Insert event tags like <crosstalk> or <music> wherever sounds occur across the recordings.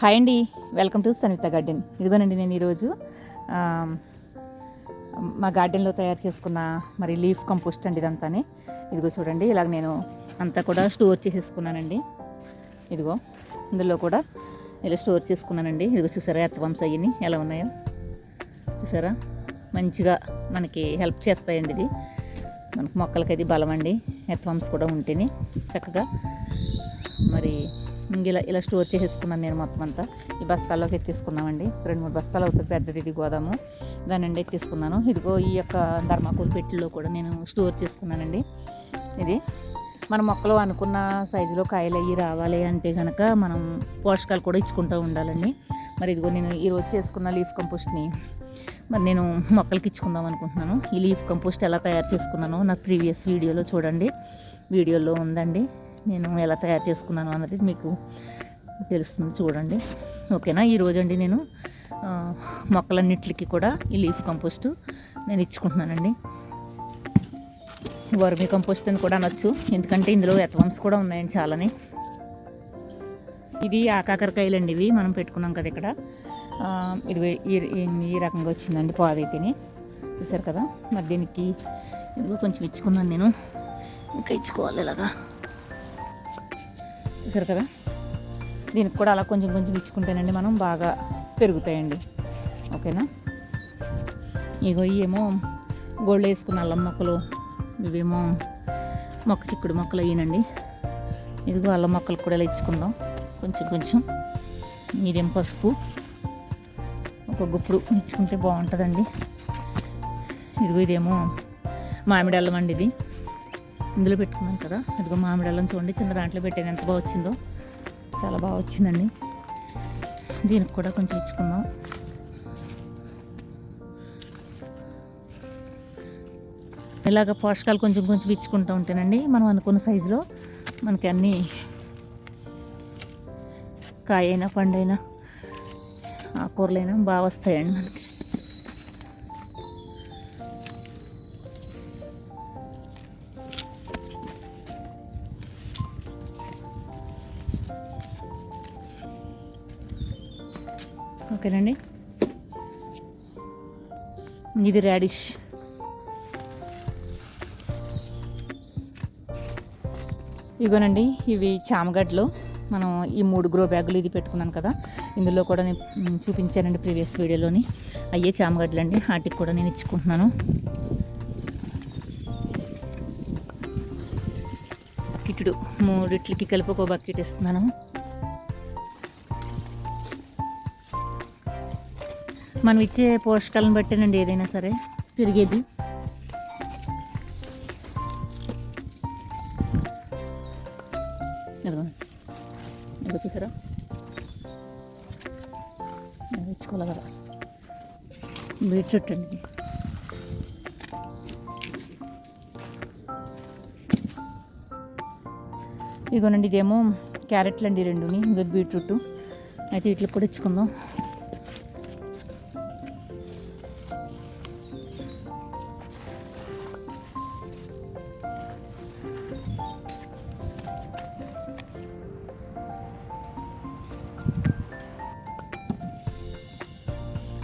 Hi అండి. Welcome to Sanitha garden ఇదిగోనండి నేను ఈరోజు మా గార్డెన్లో తయారు చేసుకున్న మరి లీఫ్ కంపోస్ట్ అండి ఇదంతానే. ఇదిగో చూడండి ఇలాగ నేను అంతా కూడా స్టోర్ చేసేసుకున్నానండి. ఇదిగో ఇందులో కూడా ఇలా స్టోర్ చేసుకున్నానండి. ఇదిగో చూసారా ఎత్తవంశ అయ్యి ఎలా ఉన్నాయో. చూసారా మంచిగా మనకి హెల్ప్ చేస్తాయండి ఇది. మనకు మొక్కలకి అది బలం అండి ఎత్వంస్ కూడా ఉంటేనే చక్కగా మరి ఇలా ఇలా స్టోర్ చేసేసుకున్నాను నేను మొత్తం అంతా. ఈ బస్తాల్లోకి ఎత్తేసుకున్నామండి. రెండు మూడు బస్తాలు అవుతుంది పెద్దది ఇది గోదాము. దాని నుండి ఎత్తేసుకున్నాను. ఇదిగో ఈ యొక్క ధర్మాకూల్ పెట్టిలో కూడా నేను స్టోర్ చేసుకున్నానండి. ఇది మన మొక్కలు అనుకున్న సైజులో కాయలు అయ్యి రావాలి అంటే కనుక మనం పోషకాలు కూడా ఇచ్చుకుంటూ ఉండాలండి. మరి ఇదిగో నేను ఈరోజు చేసుకున్న లీఫ్ కంపోస్ట్ని మరి నేను మొక్కలకి ఇచ్చుకుందాం అనుకుంటున్నాను. ఈ లీఫ్ కంపోస్ట్ ఎలా తయారు చేసుకున్నానో నా ప్రీవియస్ వీడియోలో చూడండి. వీడియోలో ఉందండి. నేను ఎలా తయారు చేసుకున్నాను అన్నది మీకు తెలుస్తుంది చూడండి. ఓకేనా? ఈరోజు అండి నేను ఆ, మొక్కలన్నిటికి కూడా ఈ లీఫ్ కంపోస్ట్ నేను ఇచ్చుకుంటున్నానండి. వర్మీ కంపోస్ట్ అని కూడా అనొచ్చు. ఎందుకంటే ఇందులో ఎత్వమ్స్ కూడా ఉన్నాయండి చాలానే. ఇది ఆకాకరకాయలు అండి ఇవి మనం పెట్టుకున్నాం కదా ఇక్కడ. ఇరవై ఇది ఈ- రకంగా వచ్చిందండి పాదైతేనే. చూసారు కదా? మరి దీనికి ఇదిగో కొంచెం ఇచ్చుకున్నాను నేను. ఇంకా ఇచ్చుకోవాలి ఇలాగా. చూసారు కదా? దీనికి కూడా అలా కొంచెం కొంచెం ఇచ్చుకుంటేనండి మనం బాగా పెరుగుతాయండి. ఓకేనా? ఇగో ఏమో గోళ్ళు వేసుకున్న అల్లం మొక్కలు ఇవేమో మొక్క చిక్కుడు మొక్కలు అయ్యానండి. ఇదిగో అల్లం మొక్కలు కూడా ఇలా ఇచ్చుకుందాం. కొంచెం కొంచెం మీడియం పసుపు ఒక గుప్పుడు ఇచ్చుకుంటే బాగుంటుందండి. ఇదిగో ఇదేమో మామిడి అల్లం అండి ఇది. ఇందులో పెట్టుకున్నాం కదా. ఇదిగో మామిడి అల్లం చూడండి చిన్న దాంట్లో పెట్టాను. ఎంత బాగా వచ్చిందో. చాలా బాగా వచ్చిందండి. దీనికి కూడా కొంచెం ఇచ్చుకుందాం. ఇలాగ పోషకాలు కొంచెం కొంచెం ఇచ్చుకుంటూ ఉంటానండి మనం అనుకున్న సైజులో మనకి అన్నీ కాయ అయినా పండైనా ఆకూరలైనా బాగా వస్తాయండి మనకి. ఓకేనండి. ఇది రాడిష్ ఇగోనండి ఇవి చామగడ్డలు. మనం ఈ మూడు గ్రో బ్యాగులు ఇది పెట్టుకున్నాను కదా ఇందులో కూడా నేను చూపించానండి ప్రీవియస్ వీడియోలోని. అయ్యే చామగడ్డలు అండి వాటికి కూడా నేను ఇచ్చుకుంటున్నాను. కిటుడు మూడిట్లకి కలిపి ఒక బకెట్ ఇస్తున్నాను. మనం ఇచ్చే పోషకాలను బట్టేనండి ఏదైనా సరే పెరిగేది చూసారా? ఇది కదా. బీట్రూట్ అండి ఇదిగోనండి ఇదేమో క్యారెట్లు అండి రెండుని ఇంకా బీట్రూట్ అయితే వీటికి కూడా ఇచ్చుకుందాం.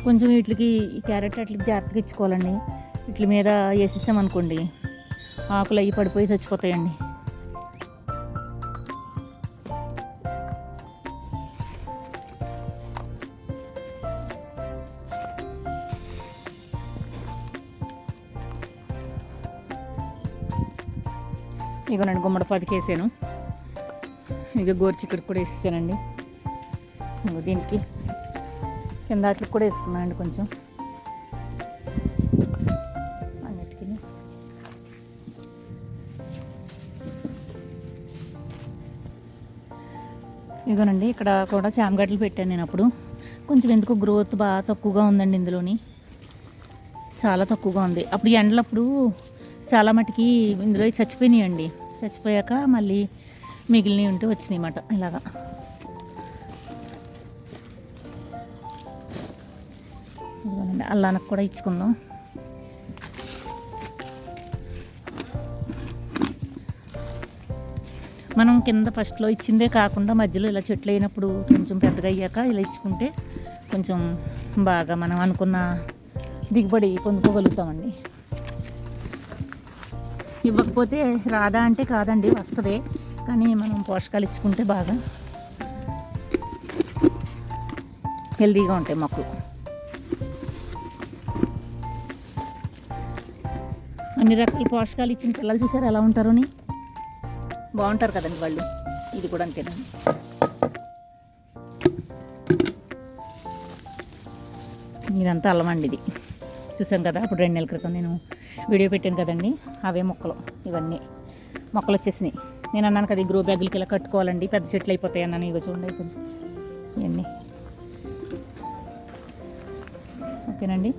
కొంచెం వీటికి ఈ క్యారెట్ అట్లకి జాగ్రత్తగా ఇచ్చుకోవాలండి. వీటి మీద వేసేసామనుకోండి ఆకులు అవి పడిపోయి చచ్చిపోతాయండి. ఇగోనండి గుమ్మడి పాతికి వేసాను. ఇక గోరుచిక్కుడు కూడా వేసేసానండి. దీనికి కింద వాటికి కూడా వేసుకున్నాను అండి కొంచెం. అన్నిటికీ. ఇదిగోనండి ఇక్కడ కూడా చామగడ్డలు పెట్టాను నేను అప్పుడు. కొంచెం ఎందుకు గ్రోత్ బాగా తక్కువగా ఉందండి ఇందులోని. చాలా తక్కువగా ఉంది. అప్పుడు ఎండలప్పుడు చాలా మటుకి ఇందులో చచ్చిపోయినాయండి. చచ్చిపోయాక మళ్ళీ మిగిలినవి ఉంటే వచ్చినాయి అన్నమాట ఇలాగా. ఇదిగోనండి అల్లానికి కూడా ఇచ్చుకుందాం. మనం కింద ఫస్ట్లో ఇచ్చిందే కాకుండా మధ్యలో ఇలా చెట్లు అయినప్పుడు కొంచెం పెద్దగా అయ్యాక ఇలా ఇచ్చుకుంటే కొంచెం బాగా మనం అనుకున్న దిగుబడి పొందుకోగలుగుతామండి. ఇవ్వకపోతే రాదా అంటే కాదండి వస్తుంది. కానీ మనం పోషకాలు ఇచ్చుకుంటే బాగా హెల్తీగా ఉంటాయి మొక్కలు. అన్ని రకాల పోషకాలు ఇచ్చిన పిల్లలు చూసారు ఎలా ఉంటారని బాగుంటారు కదండి వాళ్ళు. ఇది కూడా అంతేనండి ఇదంతా అల్లమండి ఇది. చూసాం కదా అప్పుడు రెండు నెలల క్రితం నేను వీడియో పెట్టాను కదండి. అవే మొక్కలు ఇవన్నీ. మొక్కలు వచ్చేసినాయి. నేను అన్నాను కదా ఈ గ్రో బ్యాగులకి ఇలా కట్టుకోవాలండి పెద్ద చెట్లు అయిపోతాయి అన్నాను. ఇగో చూడండి అయిపోయింది. ఇవన్నీ. ఓకేనండి?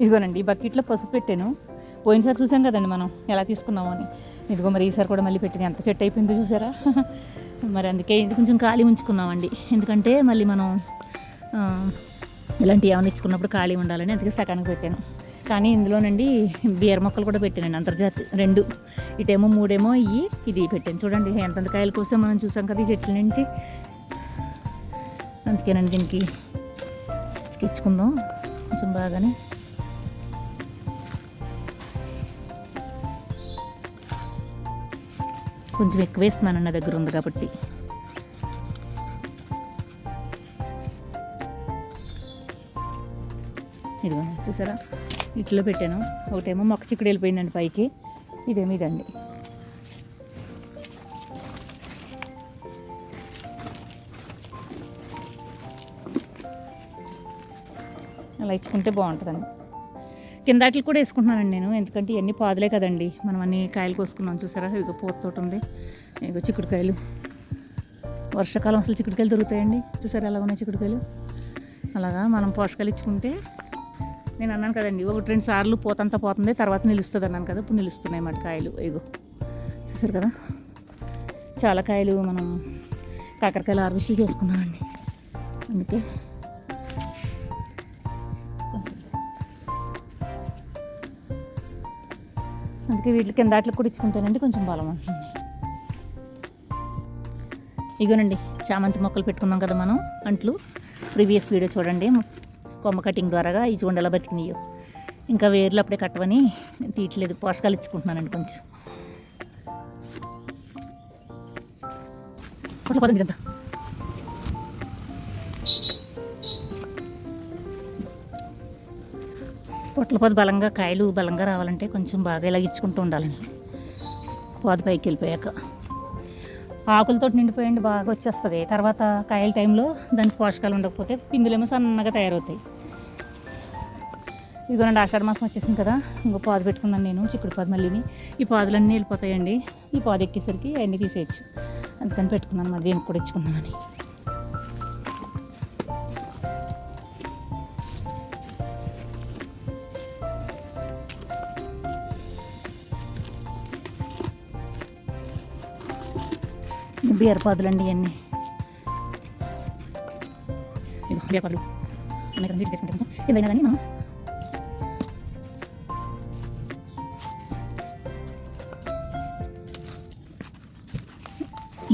ఇదిగోనండి ఈ బకెట్లో పసుపు పెట్టాను. పోయినసారి చూసాం కదండి మనం ఎలా తీసుకున్నాము అని. ఇదిగో మరి ఈసారి కూడా మళ్ళీ పెట్టింది ఎంత చెట్టు అయిపోయిందో చూసారా? <laughs> మరి అందుకే ఇది కొంచెం ఖాళీ ఉంచుకున్నామండి. ఎందుకంటే మళ్ళీ మనం ఇలాంటి ఇలాంటివి ఏమైనా ఇచ్చుకున్నప్పుడు ఖాళీ ఉండాలని అందుకే సగానికి పెట్టాను. కానీ ఇందులోనండి బీర మొక్కలు కూడా పెట్టానండి అంతర్జాతి రెండు. ఇటేమో మూడేమో ఇవి ఇది పెట్టాను. చూడండి ఎంతంత కాయలు కోసం మనం చూసాం కదా ఈ చెట్ల నుంచి. అందుకేనండి దీనికి ఇచ్చుకుందాం కొంచెం బాగానే కొంచెం ఎక్కువ వేస్తున్నాను నా దగ్గర ఉంది కాబట్టి. ఇదిగో చూసారా? ఇట్లో పెట్టాను. ఒకటేమో మొక్క చిక్కుడు వెళ్ళిపోయిందండి పైకి. ఇదేమో ఇదండి. అలా ఇచ్చుకుంటే బాగుంటుందండి. కిందాటికి కూడా వేసుకుంటున్నానండి నేను. ఎందుకంటే ఇవన్నీ పాదులే కదండి. మనం అన్ని కాయలు కోసుకున్నాం చూసారా? ఇక పూతతోటి ఉంది. ఇక చిక్కుడుకాయలు. వర్షాకాలం అసలు చిక్కుడుకాయలు దొరుకుతాయండి. చూసారా ఎలా ఉన్నాయి చిక్కుడుకాయలు? అలాగా మనం పోషకాలు ఇచ్చుకుంటే నేను అన్నాను కదండి ఒకటి రెండు సార్లు పోతంతా పోతుంది తర్వాత నిలుస్తుంది అన్నాను కదా ఇప్పుడు నిలుస్తున్నాయి మాట కాయలు. ఇగో చూసారు కదా? చాలా కాయలు మనం కాకరకాయలు హార్వెస్ట్లు చేసుకున్నామండి. అందుకే అందుకే వీటి కింద అట్లా కూడా ఇచ్చుకుంటానండి కొంచెం బలం ఉంటుంది. ఇగోనండి చామంతి మొక్కలు పెట్టుకున్నాం కదా మనం అంట్లు. ప్రీవియస్ వీడియో చూడండి కొమ్మ కటింగ్ ద్వారా ఈ చూడండి ఎలా బతికినాయో. ఇంకా వేర్లు అప్పుడే కట్టవని తీయట్లేదు పోషకాలు ఇచ్చుకుంటున్నానండి కొంచెం. పొట్ల పదండి ఇదంతా బలంగా కాయలు బలంగా రావాలంటే కొంచెం బాగా ఇలా ఇచ్చుకుంటూ ఉండాలండి. పోద పైకి వెళ్ళిపోయాక. ఆకులతో నిండిపోయండి బాగా వచ్చేస్తుంది. తర్వాత కాయల టైంలో దానికి పోషకాలు ఉండకపోతే పిందులేమో సన్నగా తయారవుతాయి. ఇదిగోనండి ఆషాఢ మాసం వచ్చేసింది కదా. ఇంకో పాదు పెట్టుకున్నాను నేను చిక్కుడు పాదు మళ్ళీని. ఈ పాదులన్నీ వెళ్ళిపోతాయండి. ఈ పాదు ఎక్కేసరికి అన్నీ తీసేయచ్చు. అందుకని పెట్టుకున్నాను మరి దీనికి కూడా ఇచ్చుకుందామని. బీరపాదులు అండి ఇవన్నీ బీరపాదులు ఉన్నాయి తీసుకుంటాం కొంచెం ఏదైనా కానీ మనం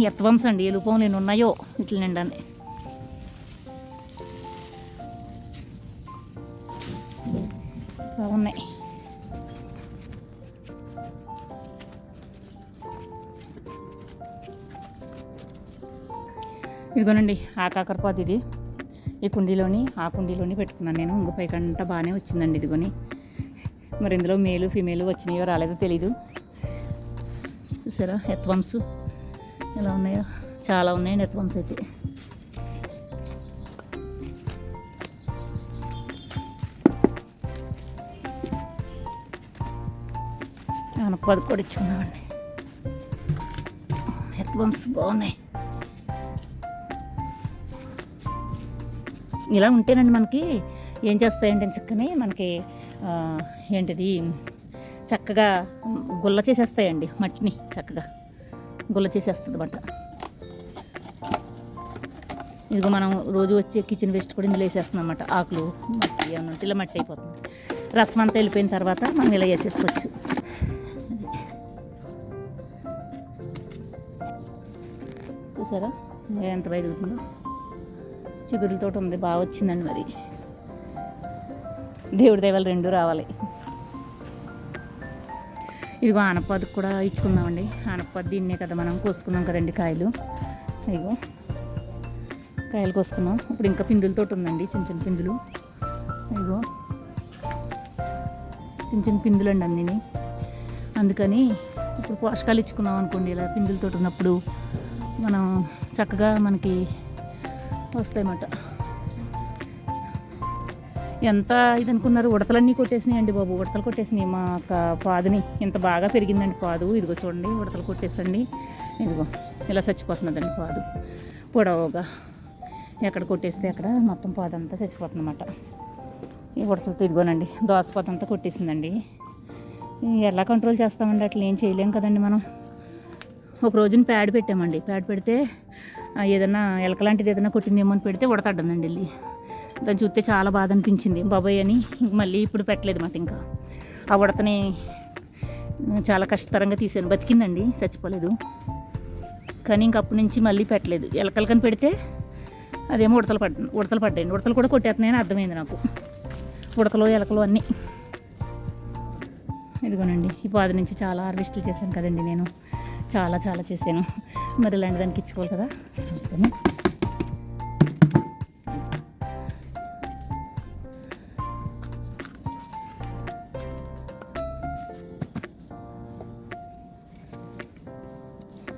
ఎత్వంశ అండి ఎలుపంలు ఎన్ని ఉన్నాయో ఇట్లా నిండానే ఇదిగోనండి ఆ కాకరపాదు ఇది. ఈ కుండీలోని ఆ కుండీలోని పెట్టుకున్నాను నేను. ఇంకో కంట బాగానే వచ్చిందండి ఇదిగోని. మరి ఇందులో మేలు ఫిమేలు వచ్చినాయో రాలేదో తెలీదు. చూసారా ఎత్వంస్ ఎలా ఉన్నాయో? చాలా ఉన్నాయండి ఎత్వంస్ అయితే. ఆనపది కూడా ఇచ్చుకుందామండి ఎత్వంస్ బాగున్నాయి. ఇలా ఉంటేనండి మనకి ఏం చేస్తాయంటే చక్కని మనకి ఏంటిది చక్కగా గుల్ల చేసేస్తాయండి మట్టిని చక్కగా. గుల్ల చేసేస్తుంది బట్ట. ఇదిగో మనం రోజు వచ్చే కిచెన్ వేస్ట్ కూడా ఇందులో వేసేస్తున్నాం అన్నమాట. ఆకులు మట్టి ఏమన్నా ఉంటే ఇలా మట్టి అయిపోతుంది. రసం అంతా వెళ్ళిపోయిన తర్వాత మనం ఇలా వేసేసుకోవచ్చు. చూసారా? ఎంత బయట ఉందో చిగురులతో ఉంది. బాగా వచ్చిందండి మరి. దేవుడి దేవాలు రెండు రావాలి. ఇదిగో ఆనపాదు కూడా ఇచ్చుకుందామండి. ఆనపాదు దీన్నే కదా మనం కోసుకున్నాం కదండి కాయలు. ఇదిగో కాయలు కోసుకున్నాం. ఇప్పుడు ఇంకా పిందులతో ఉందండి చిన్న చిన్న పిందులు. ఇదిగో చిన్న చిన్న పిందులు అండి అన్నీ అందుకని ఇప్పుడు పోషకాలు ఇచ్చుకున్నాం అనుకోండి ఇలా పిందులతో ఉన్నప్పుడు మనం చక్కగా మనకి వస్తాయన్నమాట. ఎంత ఇది అనుకున్నారు? ఉడతలన్నీ కొట్టేసినాయి అండి బాబు. ఉడతలు కొట్టేసినాయి మా యొక్క పాదుని. ఇంత బాగా పెరిగిందండి పాదు. ఇదిగో చూడండి ఉడతలు కొట్టేసండి. ఇదిగో ఇలా చచ్చిపోతున్నదండి పాదు. పొడవుగా ఎక్కడ కొట్టేస్తే అక్కడ మొత్తం పాదు అంతా చచ్చిపోతుందన్నమాట ఈ ఉడతలతో ఇదిగోనండి దోసపాదంతా కొట్టేసిందండి. ఎలా కంట్రోల్ చేస్తామండి? అట్లా ఏం చేయలేం కదండి మనం. ఒక రోజున ప్యాడ్ పెట్టామండి. ప్యాడ్ పెడితే ఏదైనా ఎలక లాంటిది ఏదైనా కొట్టిందేమో అని పెడితే ఉడతడ్డందండి వెళ్ళి. దాన్ని చూస్తే చాలా బాధ అనిపించింది బాబాయ్ అని మళ్ళీ ఇప్పుడు పెట్టలేదు మాట ఇంకా. ఆ ఉడతని చాలా కష్టతరంగా తీసాను బతికిందండి చచ్చిపోలేదు. కానీ ఇంక అప్పటి నుంచి మళ్ళీ పెట్టలేదు. ఎలకలకని పెడితే అదేమో ఉడతలు పడ్డ ఉడతలు పడ్డాయండి. ఉడతలు కూడా కొట్టేస్తున్నాయని అర్థమైంది నాకు. ఉడతలు ఎలకలు అన్నీ. ఇదిగోనండి ఈ పాద నుంచి చాలా హార్వెస్ట్లు చేశాను కదండి నేను. చాలా చాలా చేశాను. మరి ఇలాంటి దానికి ఇచ్చుకోవాలి కదా? అందుకని.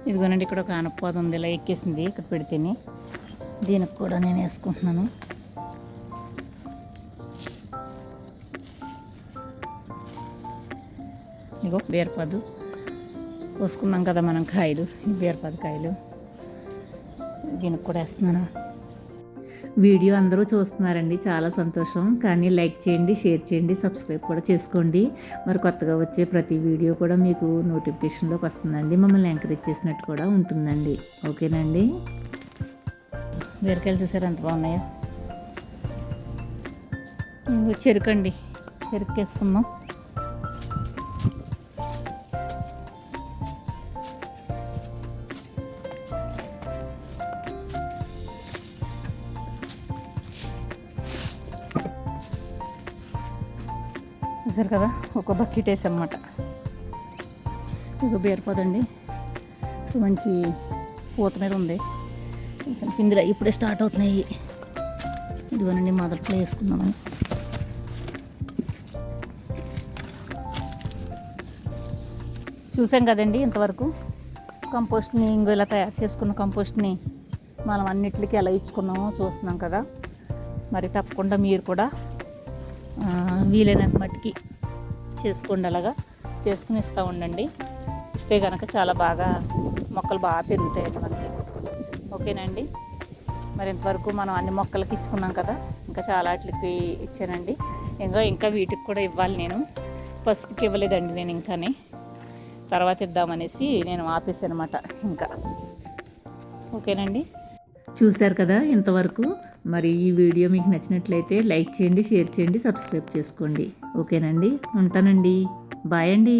ఇదిగోనండి ఇక్కడ ఒక ఆనపాదు ఉంది. ఇలా ఎక్కేసింది. ఇక్కడ పెడితేనే. దీనికి కూడా నేను వేసుకుంటున్నాను. ఇగో బీరపాదు. కోసుకున్నాం కదా మనం కాయలు ఈ కాయలు. దీనికి కూడా వేస్తున్నాను. వీడియో అందరూ చూస్తున్నారండి చాలా సంతోషం. కానీ లైక్ చేయండి షేర్ చేయండి సబ్స్క్రైబ్ కూడా చేసుకోండి. మరి కొత్తగా వచ్చే ప్రతి వీడియో కూడా మీకు నోటిఫికేషన్లోకి వస్తుందండి. మమ్మల్ని ఎంకరేజ్ చేసినట్టు కూడా ఉంటుందండి. ఓకేనండి? బీరకాయలు చూసారు? ఎంత బాగున్నాయో. చెరుకండి చెరుకు వేసుకున్నాం చూసారు కదా? ఒక బకెట్ వేసామన్నమాట. ఇది బీరపోదండి మంచి పూత మీద ఉంది. కొంచెం పిందిరా ఇప్పుడే స్టార్ట్ అవుతున్నాయి. ఇదిగోనండి మొదట్లో వేసుకుందాము చూసాం కదండి ఇంతవరకు? కంపోస్ట్ని ఇంకో ఇలా తయారు చేసుకున్న కంపోస్ట్ని మనం అన్నిటికీ ఎలా ఇచ్చుకున్నామో చూస్తున్నాం కదా. మరి తప్పకుండా మీరు కూడా వీలైనంత మట్టికి చేసుకోండి అలాగా. చేసుకుని ఇస్తూ ఉండండి. ఇస్తే కనుక చాలా బాగా మొక్కలు బాగా పెరుగుతాయండి మనకి ఓకేనండి? మరి ఇంతవరకు మనం అన్ని మొక్కలకి ఇచ్చుకున్నాం కదా ఇంకా చాలా వాటికి ఇచ్చానండి. ఇంకా ఇంకా వీటికి కూడా ఇవ్వాలి నేను. పసుపుకి ఇవ్వలేదండి నేను ఇంకానే. తర్వాత ఇద్దామనేసి నేను ఆపేసానమాట అనమాట ఇంకా. ఓకేనండి? చూశారు కదా ఇంతవరకు మరి ఈ వీడియో మీకు నచ్చినట్లయితే లైక్ చేయండి షేర్ చేయండి సబ్స్క్రైబ్ చేసుకోండి. ఓకేనండి? ఉంటానండి. బాయ్ అండి.